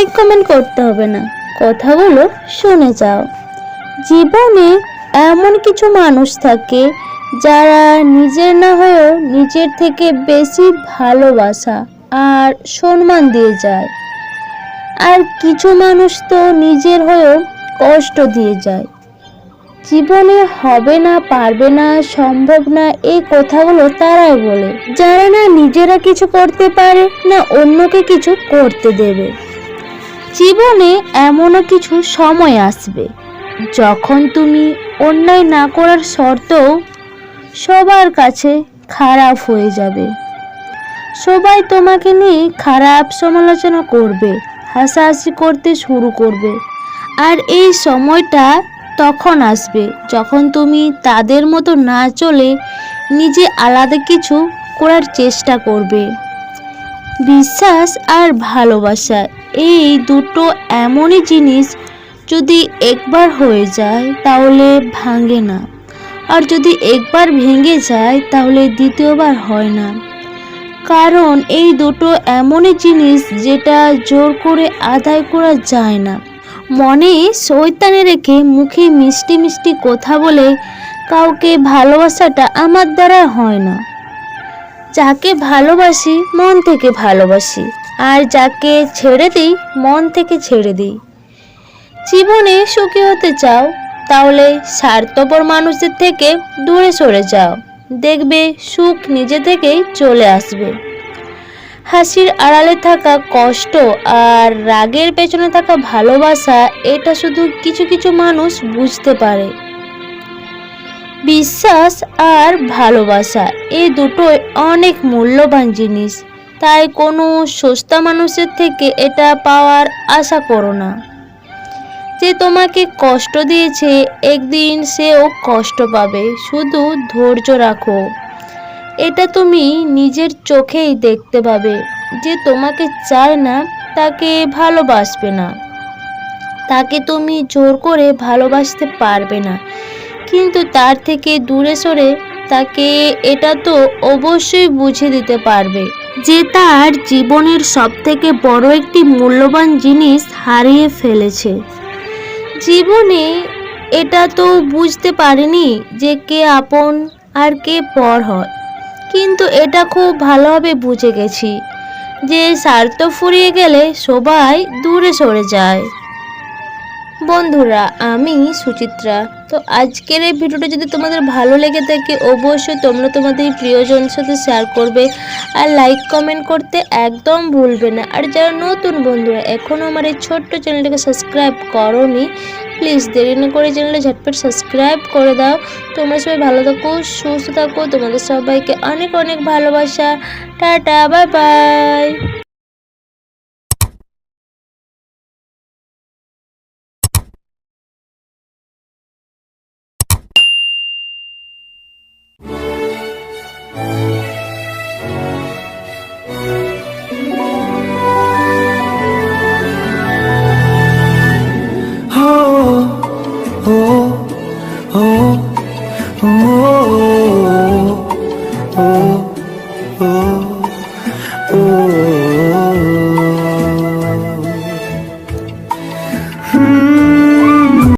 Like comment করতে হবে না। কথাগুলো শুনে যাও। জীবনে এমন কিছু মানুষ থাকে যারা নিজের না হয়েও নিজের থেকে বেশি ভালোবাসা আর সম্মান দিয়ে যায়। আর কিছু মানুষ তো নিজের হয়েও কষ্ট দিয়ে যায়। জীবনে হবে না, পারবে না, সম্ভব না এই কথাগুলো তারাই বলে। যারা না নিজেরা কিছু করতে পারে, না অন্যকে কিছু করতে দেবে। জীবনে এমনও কিছু সময় আসবে, যখন তুমি অন্যায় না করার শর্তেও সবার কাছে খারাপ হয়ে যাবে। সবাই তোমাকে নিয়ে খারাপ সমালোচনা করবে, হাসাহাসি করতে শুরু করবে। আর এই সময়টা তখন আসবে, যখন তুমি তাদের মতো না চলে নিজে আলাদা কিছু করার চেষ্টা করবে। বিশ্বাস আর ভালোবাসা এই দুটো এমনই জিনিস যদি একবার হয়ে যায়, তাহলে ভাঙে না। আর যদি একবার ভেঙে যায়, তাহলে দ্বিতীয়বার হয় না। কারণ এই দুটো এমনই জিনিস যেটা জোর করে আদায় করা যায় না। মনে শৈতানে রেখে মুখে মিষ্টি মিষ্টি কথা বলে কাউকে ভালোবাসাটা আমার দ্বারা হয় না। যাকে ভালোবাসি, মন থেকে ভালোবাসি। আর যাকে ছেড়ে দিই, মন থেকে ছেড়ে দিই। জীবনে সুখী হতে চাও, তাহলে স্বার্থপর মানুষদের থেকে দূরে সরে যাও। দেখবে সুখ নিজে থেকেই চলে আসবে। হাসির আড়ালে থাকা কষ্ট আর রাগের পেছনে থাকা ভালোবাসা, এটা শুধু কিছু কিছু মানুষ বুঝতে পারে। বিশ্বাস আর ভালোবাসা এই দুটোই অনেক মূল্যবান জিনিস। তাই কোনো সস্তা মানুষের থেকে এটা পাওয়ার আশা করো না। যে তোমাকে কষ্ট দিয়েছে, একদিন সেও কষ্ট পাবে। শুধু ধৈর্য রাখো। এটা তুমি নিজের চোখেই দেখতে পাবে যে তোমাকে চায় না, তাকে ভালোবাসবে না। তাকে তুমি জোর করে ভালোবাসতে পারবে না। কিন্তু তার থেকে দূরে সরে তাকে এটা তো অবশ্যই বুঝে দিতে পারবে। যে তার জীবনের সবথেকে বড় একটি মূল্যবান জিনিস হারিয়ে ফেলেছে। জীবনে এটা তো বুঝতে পারেনি যে কে আপন আর কে পর হয়। কিন্তু এটা খুব ভালোভাবে বুঝে গেছি যে স্বার্থ ফুরিয়ে গেলে সবাই দূরে সরে যায়। বন্ধুরা, আমি সুচিত্রা। তো আজকের এই ভিডিওটা যদি তোমাদের ভালো লেগে থাকে, অবশ্যই তোমরা তোমাদের প্রিয়জনের সাথে শেয়ার করবে আর লাইক কমেন্ট করতে একদম ভুলবে না। আর যারা নতুন বন্ধুরা এখনও আমার এই ছোট্ট চ্যানেলটাকে সাবস্ক্রাইব করনি প্লিজ দেরি না করে চ্যানেলটা ঝটপট সাবস্ক্রাইব করে দাও। তোমরা সবাই ভালো থাকো, সুস্থ থাকো। তোমাদের সবাইকে অনেক অনেক ভালোবাসা। Tata bye bye Oh.